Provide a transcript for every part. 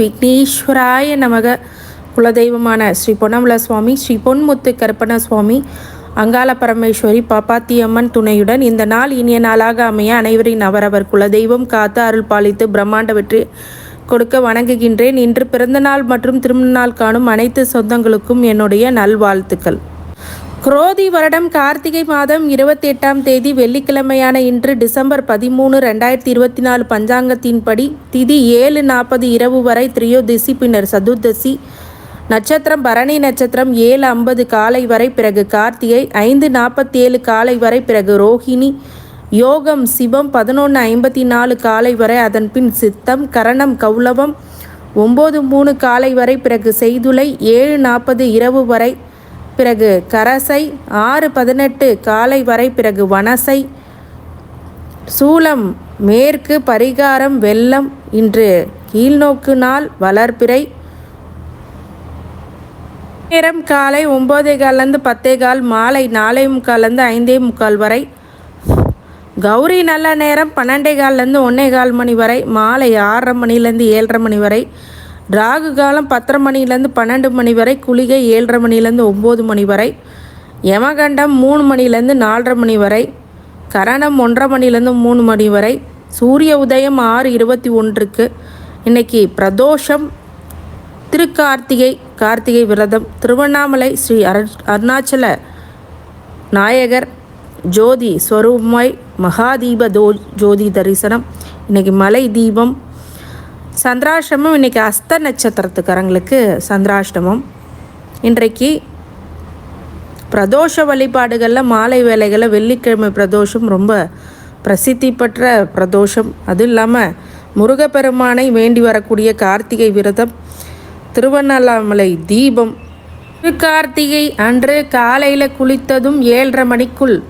விக்னேஸ்வராய நமக. குலதெய்வமான ஸ்ரீ பொன்னமல சுவாமி ஸ்ரீ பொன்முத்து கருப்பண சுவாமி அங்காள பரமேஸ்வரி பாப்பாத்தியம்மன் துணையுடன் இந்த நாள் இனிய நாளாக அமைய அனைவரின் அவரவர் குலதெய்வம் காத்து அருள் பாலித்து பிரம்மாண்ட வெற்றி கொடுக்க வணங்குகின்றேன். இன்று பிறந்தநாள் மற்றும் திருமணநாள் காணும் அனைத்து சொந்தங்களுக்கும் என்னுடைய நல்வாழ்த்துக்கள். குரோதி வருடம் கார்த்திகை மாதம் இருபத்தி எட்டாம் தேதி வெள்ளிக்கிழமையான இன்று டிசம்பர் பதிமூணு ரெண்டாயிரத்தி இருபத்தி நாலு பஞ்சாங்கத்தின்படி திதி ஏழு நாற்பது இரவு வரை திரியோதிசி பின்னர் சதுர்தசி. நட்சத்திரம் பரணி நட்சத்திரம் ஏழு ஐம்பது காலை வரை பிறகு கார்த்திகை ஐந்து நாற்பத்தி ஏழு காலை வரை பிறகு ரோஹிணி. யோகம் சிவம் பதினொன்று ஐம்பத்தி நாலு காலை வரை அதன் பின் சித்தம் கரணம் கௌலவம் ஒம்பது மூணு காலை வரை பிறகு செய்துளை ஏழு நாற்பது இரவு வரை பிறகு கரசை ஆறு பதினெட்டு காலை வரை பிறகு வனசை சூலம் மேற்கு பரிகாரம் வெள்ளம் இன்று கீழ்நோக்கு நாள் வளர்பிறை. நேரம் காலை ஒம்போதே கால்லேருந்து பத்தே கால் மாலை நாலே முக்கால்லேருந்து ஐந்தே முக்கால் வரை. கௌரி நல்ல நேரம் பன்னெண்டே கால்லேருந்து ஒன்றே கால் மணி வரை மாலை ஆறரை மணிலேருந்து ஏழரை மணி வரை. ராகு காலம் பத்தரை மணிலேருந்து பன்னெண்டு மணி வரை குளிகை ஏழரை மணிலேருந்து ஒம்பது மணி வரை யமகண்டம் மூணு மணிலேருந்து நாலரை மணி வரை கரணம் ஒன்றரை மணிலேருந்து மூணு மணி வரை சூரிய உதயம் ஆறு இருபத்தி ஒன்றுக்கு இன்னைக்கு பிரதோஷம் திருக்கார்த்திகை கார்த்திகை விரதம் திருவண்ணாமலை ஸ்ரீ அரு அருணாச்சல நாயகர் ஜோதி ஸ்வரூபமாய் மகாதீப தோ ஜோதி தரிசனம் இன்னைக்கு மலை தீபம் சந்திராஷ்டமம் இன்றைக்கி அஸ்த நட்சத்திரத்துக்காரங்களுக்கு சந்திராஷ்டமம். இன்றைக்கு பிரதோஷ வழிபாடுகளில் மாலை வேலைகளில் வெள்ளிக்கிழமை பிரதோஷம் ரொம்ப பிரசித்தி பெற்ற பிரதோஷம். அதுவும் இல்லாமல் முருகப்பெருமானை வேண்டி வரக்கூடிய கார்த்திகை விரதம் திருவண்ணாமலை தீபம். திருக்கார்த்திகை அன்று காலையில் குளித்ததும் ஏழரை மணிக்குள்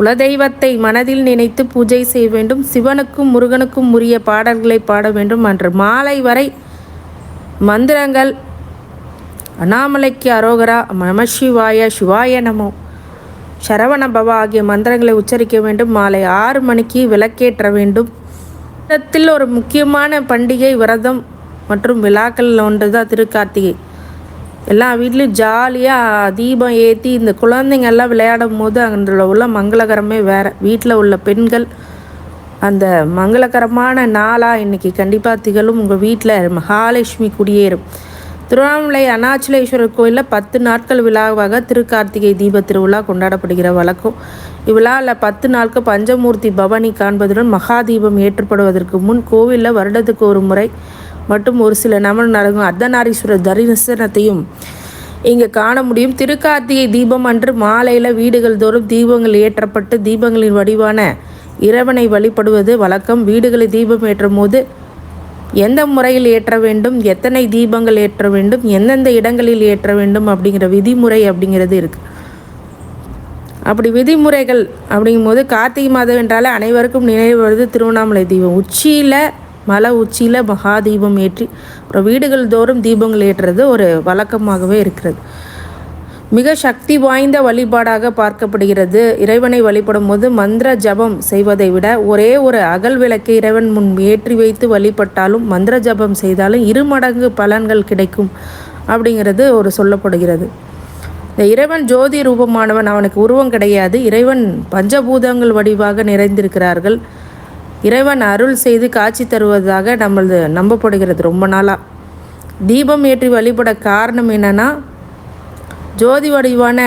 குலதெய்வத்தை மனதில் நினைத்து பூஜை செய்ய வேண்டும். சிவனுக்கும் முருகனுக்கும் உரிய பாடல்களை பாட வேண்டும் அன்று மாலை வரை மந்திரங்கள். அண்ணாமலைக்கு அரோகரா நமசிவாய சிவாய நமோ. சரவண பவா ஆகிய மந்திரங்களை உச்சரிக்க வேண்டும். மாலை ஆறு மணிக்கு விளக்கேற்ற வேண்டும். இடத்தில் ஒரு முக்கியமான பண்டிகை விரதம் மற்றும் விழாக்கள் ஒன்று தான் திருக்கார்த்திகை. எல்லா வீட்லேயும் ஜாலியாக தீபம் ஏற்றி இந்த குழந்தைங்க எல்லாம் விளையாடும் போது அதில் உள்ள மங்களகரமே வேறு. வீட்டில் உள்ள பெண்கள் அந்த மங்களகரமான நாளாக இன்றைக்கி கண்டிப்பாக திகழும். உங்கள் வீட்டில் மகாலட்சுமி குடியேறும். திருவண்ணாமலை அருணாச்சலேஸ்வரர் கோயிலில் பத்து நாட்கள் விழாவாக திருக்கார்த்திகை தீப திருவிழா கொண்டாடப்படுகிற வழக்கம். இவ்விழாவில் பத்து நாட்கள் பஞ்சமூர்த்தி பவனி காண்பதுடன் மகாதீபம் ஏற்றப்படுவதற்கு முன் கோவிலில் வருடத்துக்கு ஒரு முறை மற்றும் ஒரு சில நமன் நடக்கும் அர்த்தநாரீஸ்வரர் தரிசனத்தையும் இங்கே காண முடியும். திருக்கார்த்திகை தீபம் அன்று மாலையில் வீடுகள் தோறும் தீபங்கள் ஏற்றப்பட்டு தீபங்களின் வடிவான இறைவனை வழிபடுவது வழக்கம். வீடுகளில் தீபம் ஏற்றும் போது எந்த முறையில் ஏற்ற வேண்டும்? எத்தனை தீபங்கள் ஏற்ற வேண்டும்? எந்தெந்த இடங்களில் ஏற்ற வேண்டும்? அப்படிங்கிற விதிமுறை அப்படிங்கிறது இருக்குது அப்படி விதிமுறைகள் அப்படிங்கும்போது கார்த்திகை மாதம் என்றாலே அனைவருக்கும் நினைவு வருது திருவண்ணாமலை தீபம். உச்சியில் மலை உச்சியில் மகா தீபம் ஏற்றி அப்புறம் வீடுகள் தோறும் தீபங்கள் ஏற்றுறது ஒரு வழக்கமாகவே இருக்கிறது. மிக சக்தி வாய்ந்த வழிபாடாக பார்க்கப்படுகிறது. இறைவனை வழிபடும் போது மந்திர ஜபம் செய்வதை விட ஒரே ஒரு அகல் விளக்கை இறைவன் முன் ஏற்றி வைத்து வழிபட்டாலும் மந்திர ஜபம் செய்தாலும் இரு மடங்கு பலன்கள் கிடைக்கும் அப்படிங்கிறது ஒரு சொல்லப்படுகிறது. இந்த இறைவன் ஜோதி ரூபமானவன் அவனுக்கு உருவம் கிடையாது. இறைவன் பஞ்சபூதங்கள் வடிவாக நிறைந்திருக்கிறார்கள். இறைவன் அருள் செய்து காட்சி தருவதாக நம்மளது நம்பப்படுகிறது ரொம்ப நாளாக தீபம் ஏற்றி வழிபட காரணம் என்னென்னா ஜோதி வடிவான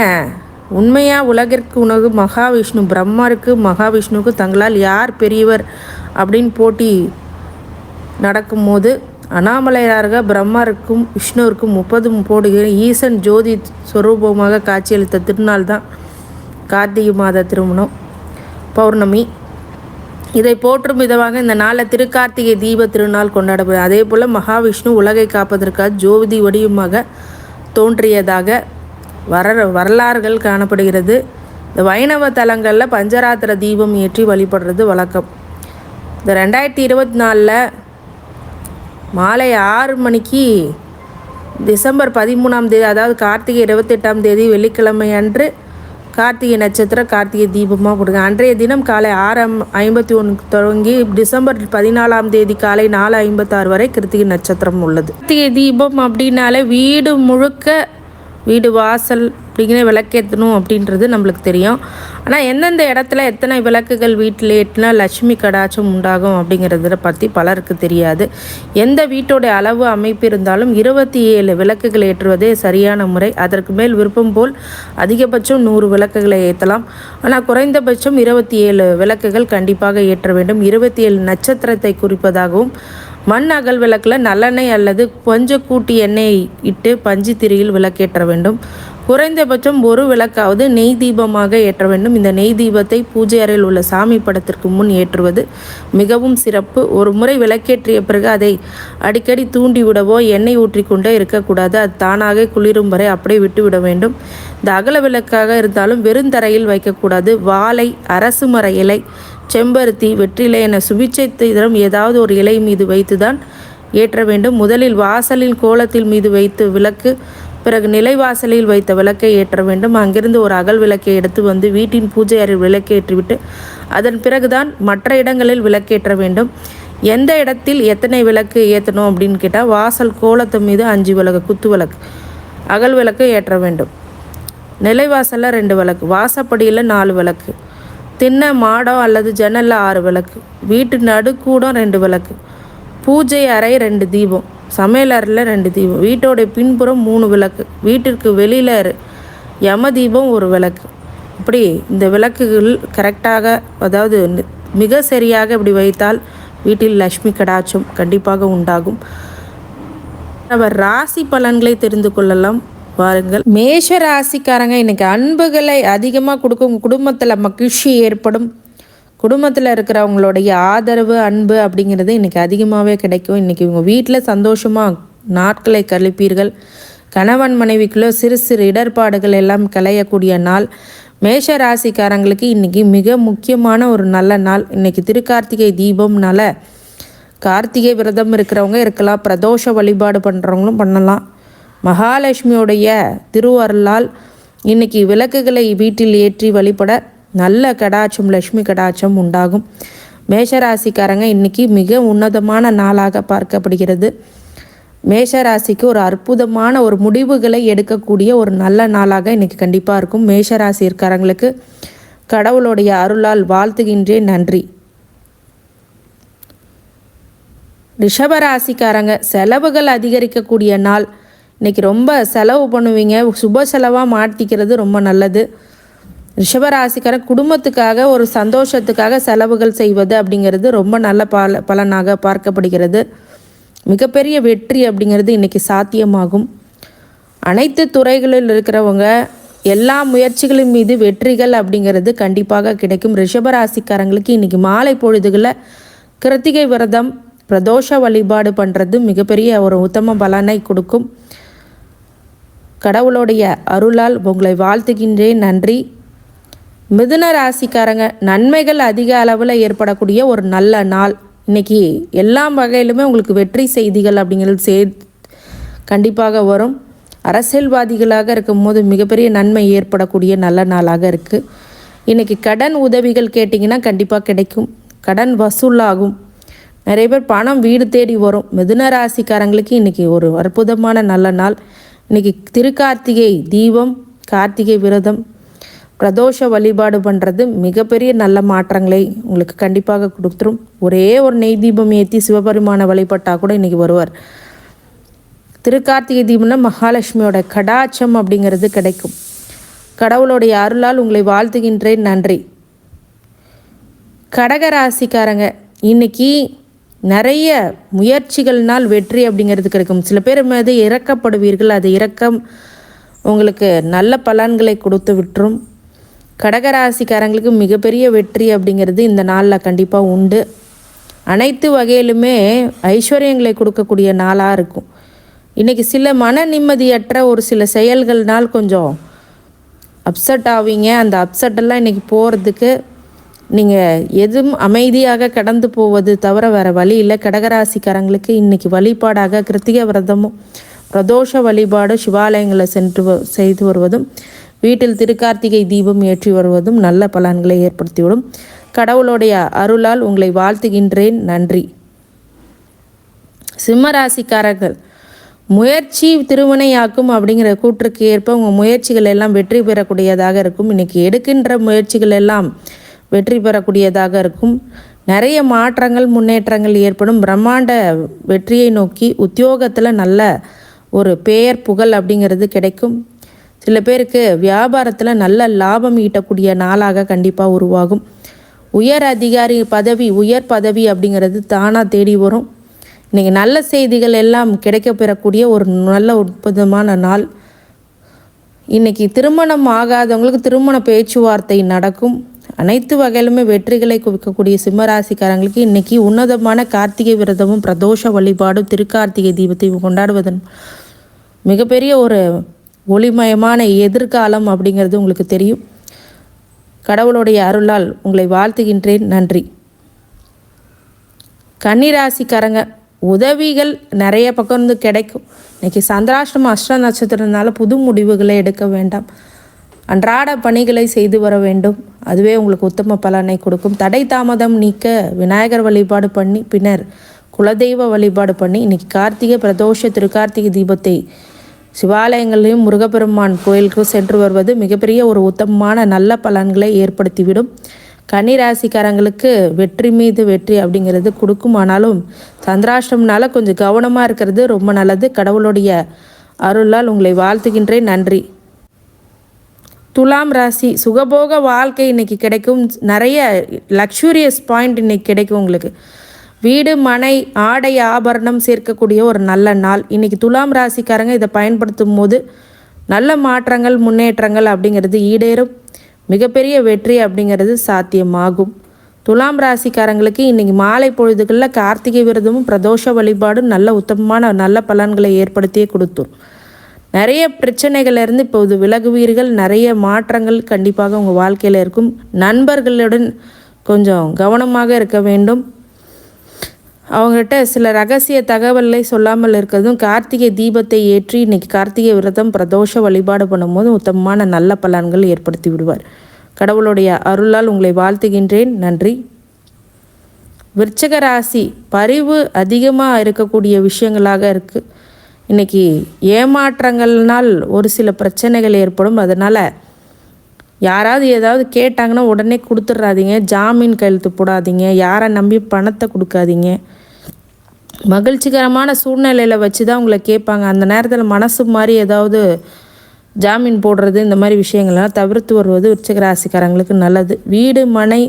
உண்மையாக உலகிற்கு உணவு மகாவிஷ்ணு பிரம்மாருக்கு மகாவிஷ்ணுவுக்கு தங்களால் யார் பெரியவர் அப்படின்னு போட்டி நடக்கும்போது அண்ணாமலையாராக பிரம்மாருக்கும் விஷ்ணுவிற்கும் முப்பது போடுகிற ஈசன் ஜோதி சுரூபமாக காட்சியளித்த திருநாள் தான் கார்த்திகை மாத திருமணம். பௌர்ணமி. இதை போற்றும் விதமாக இந்த நாளில் திருக்கார்த்திகை தீப திருநாள் கொண்டாடப்படும். அதே போல் மகாவிஷ்ணு உலகை காப்பதற்காக ஜோதி வடிவமாக தோன்றியதாக வர வரலாறுகள் காணப்படுகிறது. இந்த வைணவ தலங்களில் பஞ்சராத்திர தீபம் ஏற்றி வழிபடுறது வழக்கம். இந்த ரெண்டாயிரத்தி இருபத்தி நாலில் மாலை ஆறு மணிக்கு டிசம்பர் பதிமூணாம் தேதி அதாவது கார்த்திகை இருபத்தெட்டாம் தேதி வெள்ளிக்கிழமை அன்று கார்த்திகை நட்சத்திரம் கார்த்திகை தீபமாக கொடுங்க அன்றைய தினம் காலை ஆறு ஐம்பத்தி ஒன்று தொடங்கி டிசம்பர் பதினாலாம் தேதி காலை நாலு ஐம்பத்தாறு வரை கிருத்திகை நட்சத்திரம் உள்ளது. கார்த்திகை தீபம் அப்படின்னாலே வீடு முழுக்க வீடு வாசல் அப்படிங்கிற விளக்கேற்றணும் அப்படின்றது நம்மளுக்கு தெரியும். ஆனால் எந்தெந்த இடத்துல எத்தனை விளக்குகள் வீட்டில் ஏற்றினா லட்சுமி கடாச்சம் உண்டாகும் அப்படிங்கிறத பற்றி பலருக்கு தெரியாது. எந்த வீட்டோட அளவு அமைப்பு இருந்தாலும் இருபத்தி ஏழு விளக்குகள் ஏற்றுவதே சரியான முறை. அதற்கு மேல் விருப்பம் போல் அதிகபட்சம் நூறு விளக்குகளை ஏற்றலாம் ஆனால் குறைந்தபட்சம் இருபத்தி ஏழு விளக்குகள் கண்டிப்பாக ஏற்ற வேண்டும். இருபத்தி ஏழு நட்சத்திரத்தை குறிப்பதாகவும் மண் அகல் விளக்கில் நல்லெண்ணெய் அல்லது கொஞ்சம் கூட்டி எண்ணெய் இட்டு பஞ்சு திரியில் விளக்கேற்ற வேண்டும். குறைந்தபட்சம் ஒரு விளக்காவது நெய் தீபமாக ஏற்ற வேண்டும். இந்த நெய் தீபத்தை பூஜை அறையில் உள்ள சாமி படத்திற்கு முன் ஏற்றுவது மிகவும் சிறப்பு. ஒரு முறை விளக்கேற்றிய பிறகு அதை அடிக்கடி தூண்டிவிடவோ எண்ணெய் ஊற்றிக்கொண்டே இருக்கக்கூடாது. அது தானாக குளிரும் வரை அப்படியே விட்டுவிட வேண்டும். இந்த அகல விளக்காக இருந்தாலும் வெறுந்தரையில் வைக்கக்கூடாது. வாழை அரசு மர இலை செம்பருத்தி வெற்றிலை என சுபிச்சை தரம் ஏதாவது ஒரு இலை மீது வைத்துதான் ஏற்ற வேண்டும். முதலில் வாசலில் கோலத்தில் மீது வைத்து விளக்கு பிறகு நிலைவாசலில் வைத்த விளக்கை ஏற்ற வேண்டும். அங்கிருந்து ஒரு அகல் விளக்கை எடுத்து வந்து வீட்டின் பூஜை அறை விளக்கேற்றிவிட்டு அதன் பிறகுதான் மற்ற இடங்களில் விளக்கேற்ற வேண்டும். எந்த இடத்தில் எத்தனை விளக்கு ஏற்றணும் அப்படின்னு கேட்டால் வாசல் கோலத்து மீது அஞ்சு விளக்கு குத்து விளக்கு அகல் விளக்கு ஏற்ற வேண்டும். நிலைவாசலில் ரெண்டு விளக்கு வாசப்படியில் நாலு விளக்கு திண்ணை மாடம் அல்லது ஜன்னலில் ஆறு விளக்கு வீட்டு நடுக்கூடம் ரெண்டு விளக்கு பூஜை அறை ரெண்டு தீபம் சமையல் அறையில் ரெண்டு தீபம் வீட்டோடைய பின்புறம் மூணு விளக்கு வீட்டிற்கு வெளியில் யம தீபம் ஒரு விளக்கு. இப்படி இந்த விளக்குகள் கரெக்டாக அதாவது மிக சரியாக இப்படி வைத்தால் வீட்டில் லக்ஷ்மி கடாச்சம் கண்டிப்பாக உண்டாகும். அவர் ராசி பலன்களை தெரிந்து கொள்ளலாம். வாருங்கள் மேஷ ராசிக்காரங்க இன்னைக்கு அன்புகளை அதிகமாக கொடுக்கும் குடும்பத்தில் மகிழ்ச்சி ஏற்படும். குடும்பத்தில் இருக்கிறவங்களுடைய ஆதரவு அன்பு அப்படிங்கிறது இன்றைக்கி அதிகமாகவே கிடைக்கும். இன்றைக்கி உங்கள் வீட்டில் சந்தோஷமாக நாட்களை கழிப்பீர்கள். கணவன் மனைவிக்குள்ளே சிறு சிறு இடர்பாடுகள் எல்லாம் களையக்கூடிய நாள். மேஷ ராசிக்காரங்களுக்கு இன்றைக்கி மிக முக்கியமான ஒரு நல்ல நாள். இன்றைக்கி திருக்கார்த்திகை தீபம்னால கார்த்திகை விரதம் இருக்கிறவங்க இருக்கலாம் பிரதோஷ வழிபாடு பண்ணுறவங்களும் பண்ணலாம். மகாலட்சுமியுடைய திருவருளால் இன்னைக்கு விளக்குகளை வீட்டில் ஏற்றி வழிபட நல்ல கடாச்சம் லக்ஷ்மி கடாட்சம் உண்டாகும். மேஷராசிக்காரங்க இன்னைக்கு மிக உன்னதமான நாளாக பார்க்கப்படுகிறது. மேஷராசிக்கு ஒரு அற்புதமான ஒரு முடிவுகளை எடுக்கக்கூடிய ஒரு நல்ல நாளாக இன்னைக்கு கண்டிப்பாக இருக்கும். மேஷராசி இருக்காரங்களுக்கு கடவுளுடைய அருளால் வாழ்த்துகின்றேன். நன்றி. ரிஷபராசிக்காரங்க செலவுகள் அதிகரிக்கக்கூடிய நாள். இன்றைக்கி ரொம்ப செலவு பண்ணுவீங்க. சுப செலவாக மாற்றிக்கிறது ரொம்ப நல்லது. ரிஷபராசிக்கார குடும்பத்துக்காக ஒரு சந்தோஷத்துக்காக செலவுகள் செய்வது அப்படிங்கிறது ரொம்ப நல்ல பல பலனாக பார்க்கப்படுகிறது. மிகப்பெரிய வெற்றி அப்படிங்கிறது இன்றைக்கி சாத்தியமாகும். அனைத்து துறைகளில் இருக்கிறவங்க எல்லா முயற்சிகளின் மீது வெற்றிகள் அப்படிங்கிறது கண்டிப்பாக கிடைக்கும். ரிஷபராசிக்காரங்களுக்கு இன்றைக்கி மாலை பொழுதுகளில் கிருத்திகை விரதம் பிரதோஷ வழிபாடு பண்ணுறது மிகப்பெரிய ஒரு உத்தம பலனை கொடுக்கும். கடவுளுடைய அருளால் உங்களை வாழ்த்துகின்றேன் நன்றி. மிதுன ராசிக்காரங்க நன்மைகள் அதிக அளவில் ஏற்படக்கூடிய ஒரு நல்ல நாள். இன்றைக்கி எல்லா வகையிலுமே உங்களுக்கு வெற்றி செய்திகள் அப்படிங்கிறது சே கண்டிப்பாக வரும். அரசியல்வாதிகளாக இருக்கும்போது மிகப்பெரிய நன்மை ஏற்படக்கூடிய நல்ல நாளாக இருக்குது இன்றைக்கி கடன் உதவிகள் கேட்டிங்கன்னா கண்டிப்பாக கிடைக்கும். கடன் வசூலாகும் நிறைய பேர் பணம் வீடு தேடி வரும். மிதுன ராசிக்காரங்களுக்கு இன்றைக்கி ஒரு அற்புதமான நல்ல நாள். இன்றைக்கி திருக்கார்த்திகை தீபம் கார்த்திகை விரதம் பிரதோஷ வழிபாடு பண்ணுறது மிகப்பெரிய நல்ல மாற்றங்களை உங்களுக்கு கண்டிப்பாக கொடுத்துரும். ஒரே ஒரு நெய் தீபம் ஏற்றி சிவபெருமான வழிபட்டால் கூட இன்றைக்கி வருவார். திருக்கார்த்திகை தீபம்னா மகாலட்சுமியோட கடாச்சம் அப்படிங்கிறது கிடைக்கும். கடவுளுடைய அருளால் உங்களை வாழ்த்துகின்றேன். நன்றி. கடகராசிக்காரங்க இன்னைக்கு நிறைய முயற்சிகள்னால் வெற்றி அப்படிங்கிறது கிடைக்கும் சில பேர் மீது இறக்கப்படுவீர்கள். அது இறக்கம் உங்களுக்கு நல்ல பலன்களை கொடுத்து விட்டுரும். கடகராசிக்காரங்களுக்கு மிகப்பெரிய வெற்றி அப்படிங்கிறது இந்த நாளில் கண்டிப்பாக உண்டு. அனைத்து வகையிலுமே ஐஸ்வர்யங்களை கொடுக்கக்கூடிய நாளாக இருக்கும். இன்றைக்கி சில மன நிம்மதியற்ற ஒரு சில செயல்கள்னால் கொஞ்சம் அப்செட் ஆவீங்க. அந்த அப்செட்டெல்லாம் இன்றைக்கி போகிறதுக்கு நீங்கள் எதுவும் அமைதியாக கடந்து போவது தவிர வேறு வழி இல்லை. கடகராசிக்காரங்களுக்கு இன்றைக்கி வழிபாடாக கிருத்திக விரதமும் பிரதோஷ வழிபாடு சிவாலயங்களை சென்று செய்து வருவதும் வீட்டில் திருக்கார்த்திகை தீபம் ஏற்றி வருவதும் நல்ல பலன்களை ஏற்படுத்திவிடும். கடவுளுடைய அருளால் உங்களை வாழ்த்துகின்றேன். நன்றி. சிம்மராசிக்காரர்கள் முயற்சி திருவினையாக்கும் அப்படிங்கிற கூற்றுக்கு ஏற்ப உங்கள் முயற்சிகள் எல்லாம் வெற்றி பெறக்கூடியதாக இருக்கும். இன்றைக்கி எடுக்கின்ற முயற்சிகள் எல்லாம் வெற்றி பெறக்கூடியதாக இருக்கும். நிறைய மாற்றங்கள் முன்னேற்றங்கள் ஏற்படும். பிரம்மாண்ட வெற்றியை நோக்கி உத்தியோகத்தில் நல்ல ஒரு பெயர் புகழ் அப்படிங்கிறது கிடைக்கும். சில பேருக்கு வியாபாரத்தில் நல்ல லாபம் ஈட்டக்கூடிய நாளாக கண்டிப்பாக உருவாகும். உயர் அதிகாரி பதவி உயர் பதவி அப்படிங்கிறது தானாக தேடி வரும். இன்றைக்கி நல்ல செய்திகள் எல்லாம் கிடைக்க பெறக்கூடிய ஒரு நல்ல உற்பதமான நாள். இன்றைக்கி திருமணம் ஆகாதவங்களுக்கு திருமண பேச்சுவார்த்தை நடக்கும். அனைத்து வகையிலுமே வெற்றிகளை குவிக்கக்கூடிய சிம்மராசிக்காரங்களுக்கு இன்றைக்கி உன்னதமான கார்த்திகை விரதமும் பிரதோஷ வழிபாடும் திருக்கார்த்திகை தீபத்தையும் கொண்டாடுவதன் மிகப்பெரிய ஒரு ஒளிமயமான எதிர்காலம் அப்படிங்கிறது உங்களுக்கு தெரியும். கடவுளுடைய அருளால் உங்களை வாழ்த்துகின்றேன். நன்றி. கன்னிராசிக்காரங்க உதவிகள் நிறைய பக்கம் இருந்து கிடைக்கும். இன்னைக்கு சந்திராஷ்டமம் அஷ்ட நட்சத்திரம்னால புது முடிவுகளை எடுக்க வேண்டாம். அன்றாட பணிகளை செய்து வர வேண்டும். அதுவே உங்களுக்கு உத்தம பலனை கொடுக்கும். தடை தாமதம் நீக்க விநாயகர் வழிபாடு பண்ணி பின்னர் குலதெய்வ வழிபாடு பண்ணி இன்னைக்கு கார்த்திகை பிரதோஷ திருக்கார்த்திகை தீபத்தை சிவாலயங்களையும் முருகப்பெருமான் கோயிலுக்கு சென்று வருவது மிகப்பெரிய ஒரு உத்தமமான நல்ல பலன்களை ஏற்படுத்திவிடும். கன்னிராசிக்காரங்களுக்கு வெற்றி மீது வெற்றி அப்படிங்கிறது கொடுக்கும் ஆனாலும் சந்திராஷ்டம்னால கொஞ்சம் கவனமாக இருக்கிறது ரொம்ப நல்லது. கடவுளுடைய அருளால் உங்களை வாழ்த்துகின்றேன். நன்றி. துலாம் ராசி சுகபோக வாழ்க்கை இன்றைக்கி கிடைக்கும். நிறைய லக்ஸூரியஸ் பாயிண்ட் இன்னைக்கு கிடைக்கும் உங்களுக்கு. வீடு மனை ஆடை ஆபரணம் சேர்க்கக்கூடிய ஒரு நல்ல நாள். இன்றைக்கி துலாம் ராசிக்காரங்க இதை பயன்படுத்தும் போது நல்ல மாற்றங்கள் முன்னேற்றங்கள் அப்படிங்கிறது ஈடேறும். மிகப்பெரிய வெற்றி அப்படிங்கிறது சாத்தியமாகும். துலாம் ராசிக்காரங்களுக்கு இன்றைக்கி மாலை பொழுதுகளில் கார்த்திகை விரதமும் பிரதோஷ வழிபாடும் நல்ல உத்தமமான நல்ல பலன்களை ஏற்படுத்தியே கொடுத்துரும். நிறைய பிரச்சனைகள் இருந்து இப்போது விலகுவீர்கள். நிறைய மாற்றங்கள் கண்டிப்பாக உங்கள் வாழ்க்கையில் இருக்கும். நண்பர்களுடன் கொஞ்சம் கவனமாக இருக்க வேண்டும். அவங்ககிட்ட சில ரகசிய தகவலை சொல்லாமல் இருக்கிறதும் கார்த்திகை தீபத்தை ஏற்றி இன்னைக்கு கார்த்திகை விரதம் பிரதோஷ வழிபாடு பண்ணும்போது உத்தமமான நல்ல பலன்கள் ஏற்படுத்தி விடுவார். கடவுளுடைய அருளால் உங்களை வாழ்த்துகின்றேன். நன்றி. விருச்சக ராசி பரிவு அதிகமாக இருக்கக்கூடிய விஷயங்களாக இருக்குது இன்றைக்கி ஏமாற்றங்கள்னால் ஒரு சில பிரச்சனைகள் ஏற்படும். அதனால் யாராவது ஏதாவது கேட்டாங்கன்னா உடனே கொடுத்துட்றாதீங்க ஜாமீன் கையெழுத்து போடாதீங்க. யாரை நம்பி பணத்தை கொடுக்காதீங்க. மகிழ்ச்சிகரமான சூழ்நிலையில் வச்சு தான் உங்களை கேட்பாங்க. அந்த நேரத்தில் மனசு மாதிரி ஏதாவது ஜாமீன் போடுறது இந்த மாதிரி விஷயங்கள்லாம் தவிர்த்து வருவது விருச்சிக ராசிக்காரங்களுக்கு நல்லது. வீடு மனை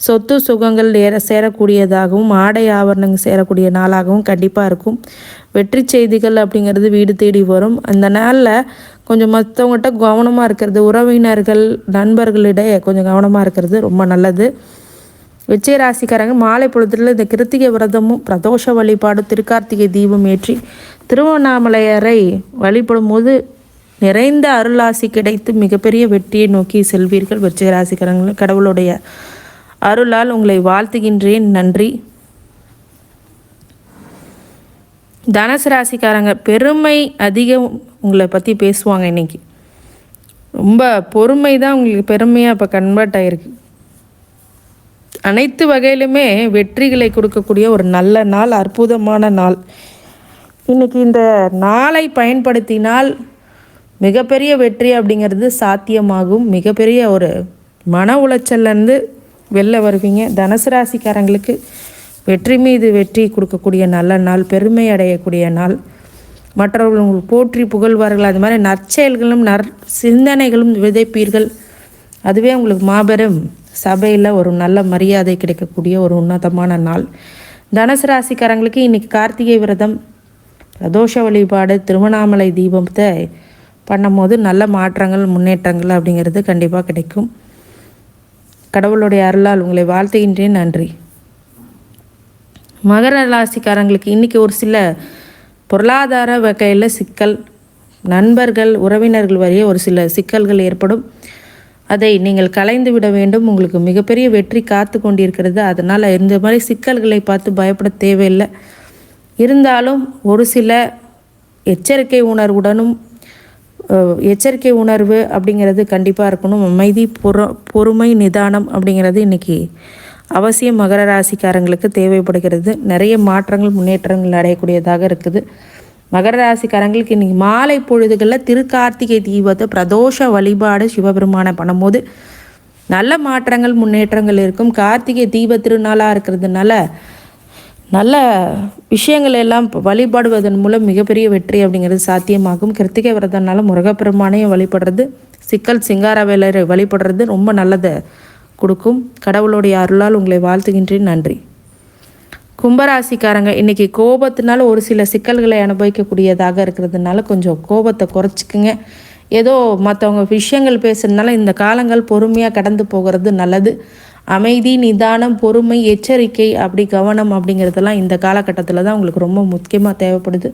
சொத்து சுகங்கள் ஏற சேரக்கூடியதாகவும் ஆடை ஆபரணங்கள் சேரக்கூடிய நாளாகவும் கண்டிப்பாக இருக்கும். வெற்றி செய்திகள் அப்படிங்கிறது வீடு தேடி வரும். அந்த நாளில் கொஞ்சம் மற்றவங்ககிட்ட கவனமாக இருக்கிறது உறவினர்கள் நண்பர்களிடையே கொஞ்சம் கவனமாக இருக்கிறது ரொம்ப நல்லது. விஜய ராசிக்காரங்க மாலை பொழுதுல இந்த கிருத்திகை விரதமும் பிரதோஷ வழிபாடு திருக்கார்த்திகை தீபம் ஏற்றி திருவண்ணாமலையரை வழிபடும் போது நிறைந்த அருளாசி கிடைத்து மிகப்பெரிய வெற்றியை நோக்கி செல்வீர்கள். விருச்சிக ராசிக்காரங்களும் கடவுளுடைய அருளால் உங்களை வாழ்த்துகின்றேன். நன்றி. தனுசு ராசிக்காரங்க பெருமை அதிகம் உங்களை பற்றி பேசுவாங்க இன்னைக்கு. ரொம்ப பொறுமை தான் உங்களுக்கு பெருமையாக இப்போ கன்வெர்ட் ஆகிருக்கு அனைத்து வகையிலுமே வெற்றிகளை கொடுக்கக்கூடிய ஒரு நல்ல நாள் அற்புதமான நாள். இன்னைக்கு இந்த நாளை பயன்படுத்தினால் மிகப்பெரிய வெற்றி அப்படிங்கிறது சாத்தியமாகும். மிகப்பெரிய ஒரு மன உளைச்சல்லேருந்து வெளில வருவீங்க. தனுசு ராசிக்காரங்களுக்கு வெற்றி மீது வெற்றி கொடுக்கக்கூடிய நல்ல நாள் பெருமை அடையக்கூடிய நாள். மற்றவர்கள் உங்களுக்கு போற்றி புகழ்வார்கள். அது மாதிரி நற்செயல்களும் நற் சிந்தனைகளும் விதைப்பீர்கள். அதுவே உங்களுக்கு மாபெரும் சபையில் ஒரு நல்ல மரியாதை கிடைக்கக்கூடிய ஒரு உன்னதமான நாள். தனுசு ராசிக்காரங்களுக்கு இன்றைக்கி கார்த்திகை விரதம் பிரதோஷ வழிபாடு திருவண்ணாமலை தீபத்தை பண்ணும்போது நல்ல மாற்றங்கள் முன்னேற்றங்கள் அப்படிங்கிறது கண்டிப்பாக கிடைக்கும். கடவுளுடைய அருளால் உங்களை வாழ்த்துகின்றேன் நன்றி. மகர ராசிக்காரங்களுக்கு இன்றைக்கி ஒரு சில பொருளாதார வகையில் சிக்கல். நண்பர்கள் உறவினர்கள் வரைய ஒரு சில சிக்கல்கள் ஏற்படும். அதை நீங்கள் கலைந்து விட வேண்டும். உங்களுக்கு மிகப்பெரிய வெற்றி காத்து கொண்டிருக்கிறது. அதனால் இந்த மாதிரி சிக்கல்களை பார்த்து பயப்பட தேவையில்லை. இருந்தாலும் ஒரு சில எச்சரிக்கை உணர்வுடனும் எச்சரிக்கை உணர்வு அப்படிங்கிறது கண்டிப்பாக இருக்கணும். அமைதி பொற பொறுமை நிதானம் அப்படிங்கிறது இன்றைக்கி அவசியம் மகர ராசிக்காரங்களுக்கு தேவைப்படுகிறது. நிறைய மாற்றங்கள் முன்னேற்றங்கள் அடையக்கூடியதாக இருக்குது. மகர ராசிக்காரங்களுக்கு இன்றைக்கி மாலை பொழுதுகளில் திருக்கார்த்திகை தீபத்தை பிரதோஷ வழிபாடு சிவபெருமானை பண்ணும்போது நல்ல மாற்றங்கள் முன்னேற்றங்கள் இருக்கும். கார்த்திகை தீப திருநாளாக இருக்கிறதுனால நல்ல விஷயங்கள் எல்லாம் வழிபாடுவதன் மூலம் மிகப்பெரிய வெற்றி அப்படிங்கிறது சாத்தியமாகும். கிருத்திகை விரதனால முருகப்பெருமானையும் வழிபடுறது சிக்கல் சிங்காரவேலரை வழிபடுறது ரொம்ப நல்லதை கொடுக்கும். கடவுளுடைய அருளால் உங்களை வாழ்த்துகின்றேன். நன்றி. கும்பராசிக்காரங்க இன்றைக்கி கோபத்தினால ஒரு சில சிக்கல்களை அனுபவிக்கக்கூடியதாக இருக்கிறதுனால கொஞ்சம் கோபத்தை குறைச்சிக்குங்க. ஏதோ மற்றவங்க விஷயங்கள் பேசுறதுனால இந்த காலங்கள் பொறுமையாக கடந்து போகிறது நல்லது. அமைதி நிதானம் பொறுமை எச்சரிக்கை அப்படி கவனம் அப்படிங்கிறதெல்லாம் இந்த காலகட்டத்தில் தான் உங்களுக்கு ரொம்ப முக்கியமாக தேவைப்படுது.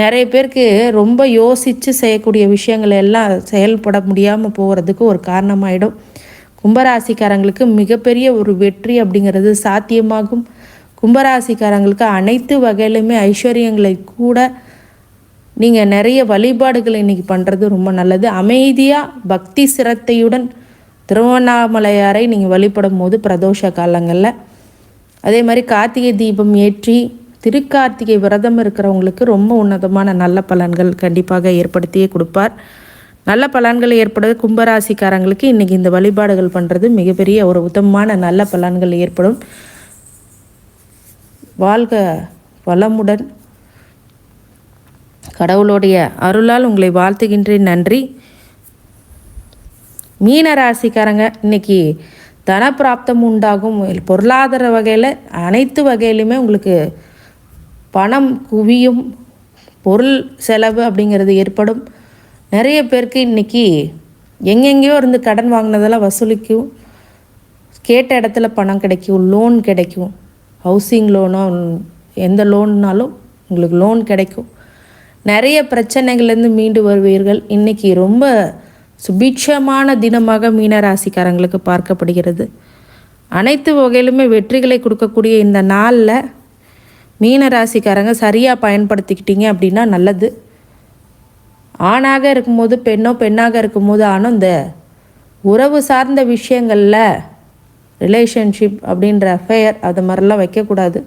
நிறைய பேருக்கு ரொம்ப யோசித்து செய்யக்கூடிய விஷயங்கள் எல்லாம் செயல்பட முடியாமல் போகிறதுக்கு ஒரு காரணமாயிடும். கும்பராசிக்காரங்களுக்கு மிகப்பெரிய ஒரு வெற்றி அப்படிங்கிறது சாத்தியமாகும். கும்பராசிக்காரங்களுக்கு அனைத்து வகையிலுமே ஐஸ்வர்யங்களை கூட நீங்கள் நிறைய வழிபாடுகள் இன்னைக்கு பண்ணுறது ரொம்ப நல்லது. அமைதியாக பக்தி சிரத்தையுடன் திருவண்ணாமலையாரை நீங்கள் வழிபடும் போது பிரதோஷ காலங்களில். அதே மாதிரி கார்த்திகை தீபம் ஏற்றி திருக்கார்த்திகை விரதம் இருக்கிறவங்களுக்கு ரொம்ப உன்னதமான நல்ல பலன்கள் கண்டிப்பாக ஏற்படுத்தியே கொடுப்பார். நல்ல பலன்கள் ஏற்படுது. கும்பராசிக்காரங்களுக்கு இன்றைக்கி இந்த வழிபாடுகள் பண்ணுறது மிகப்பெரிய ஒரு உத்தமமான நல்ல பலன்கள் ஏற்படும். வாழ்க வளமுடன். கடவுளுடைய அருளால் உங்களை வாழ்த்துகின்றேன். நன்றி. மீன ராசிக்காரங்க இன்னைக்கு தனப்பிராப்தம் உண்டாகும். பொருளாதார வகையில் அனைத்து வகையிலுமே உங்களுக்கு பணம் குவியும். பொருள் செலவு அப்படிங்கிறது ஏற்படும். நிறைய பேருக்கு இன்றைக்கி எங்கெங்கேயோ இருந்து கடன் வாங்கினதெல்லாம் வசூலிக்கும். கேட்ட இடத்துல பணம் கிடைக்கும் லோன் கிடைக்கும். ஹவுசிங் லோனோ எந்த லோன்னாலும் உங்களுக்கு லோன் கிடைக்கும். நிறைய பிரச்சனைகள்லேருந்து மீண்டு வருவீர்கள். இன்றைக்கி ரொம்ப சுபிட்சமான தினமாக மீனராசிக்காரங்களுக்கு பார்க்கப்படுகிறது. அனைத்து வகையிலுமே வெற்றிகளை கொடுக்கக்கூடிய இந்த நாளில் மீனராசிக்காரங்க சரியாக பயன்படுத்திக்கிட்டீங்க அப்படின்னா நல்லது. ஆணாக இருக்கும்போது பெண்ணோ பெண்ணாக இருக்கும்போது ஆனோ இந்த உறவு சார்ந்த விஷயங்களில் ரிலேஷன்ஷிப் அப்படின்ற அஃபேர் அது மாதிரிலாம் வைக்கக்கூடாது.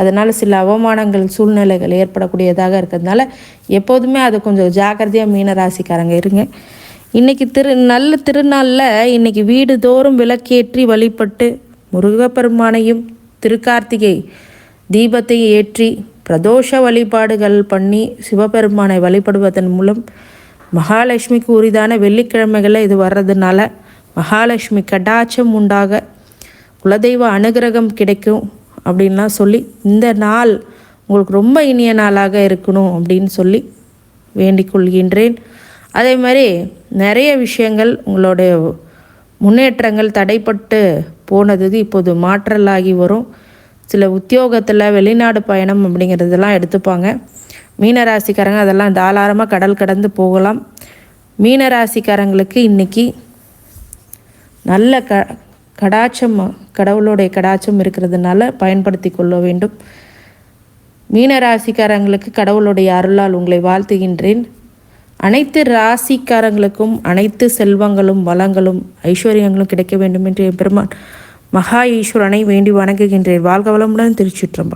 அதனால் சில அவமானங்கள் சூழ்நிலைகள் ஏற்படக்கூடியதாக இருக்கிறதுனால எப்போதுமே அது கொஞ்சம் ஜாக்கிரதையாக மீனராசிக்காரங்க இருங்க. இன்றைக்கி திரு நல்ல திருநாளில் இன்றைக்கி வீடு தோறும் விளக்கேற்றி வழிபட்டு முருகப்பெருமானையும் திருக்கார்த்திகை தீபத்தை ஏற்றி பிரதோஷ வழிபாடுகள் பண்ணி சிவபெருமானை வழிபடுவதன் மூலம் மகாலட்சுமிக்கு உரிதான வெள்ளிக்கிழமைகளில் இது வர்றதுனால மகாலட்சுமி கடாட்சம் உண்டாக குலதெய்வ அனுகிரகம் கிடைக்கும் அப்படின்லாம் சொல்லி இந்த நாள் உங்களுக்கு ரொம்ப இனிய நாளாக இருக்கணும் அப்படின்னு சொல்லி வேண்டிக் கொள்கின்றேன். அதே மாதிரி நிறைய விஷயங்கள் உங்களுடைய முன்னேற்றங்கள் தடைப்பட்டு போனது இப்போது மாற்றலாகி வரும். சில உத்தியோகத்தில் வெளிநாடு பயணம் அப்படிங்கிறதெல்லாம் எடுத்துப்பாங்க. மீனராசிக்காரங்க அதெல்லாம் தாராளமாக கடல் கடந்து போகலாம். மீனராசிக்காரங்களுக்கு இன்றைக்கி நல்ல க கடாட்சம் கடவுளுடைய கடாட்சம் இருக்கிறதுனால பயன்படுத்தி கொள்ள வேண்டும். மீனராசிக்காரங்களுக்கு கடவுளுடைய அருளால் உங்களை வாழ்த்துகின்றேன். அனைத்து ராசிக்காரங்களுக்கும் அனைத்து செல்வங்களும் வளங்களும் ஐஸ்வர்யங்களும் கிடைக்க வேண்டும் என்று பெருமான் மகா ஈஸ்வரனை வேண்டி வணங்குகின்றேன். வாழ்க வளமுடன் திருச்சிற்றம்பலம்.